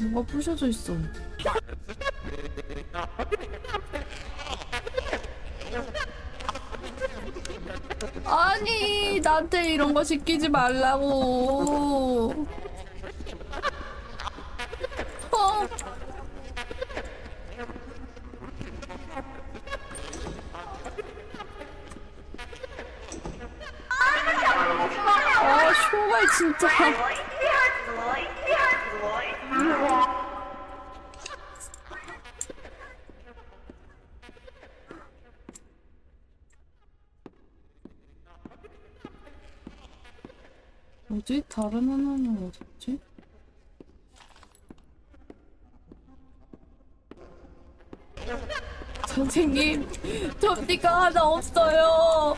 뭐가 부셔져 있어. 아니, 나한테 이런 거 시키지 말라고. 어. 아, 쇼발 진짜. 뭐지? 다른 하나는 어딨지? 선생님, 접니가 하나 없어요.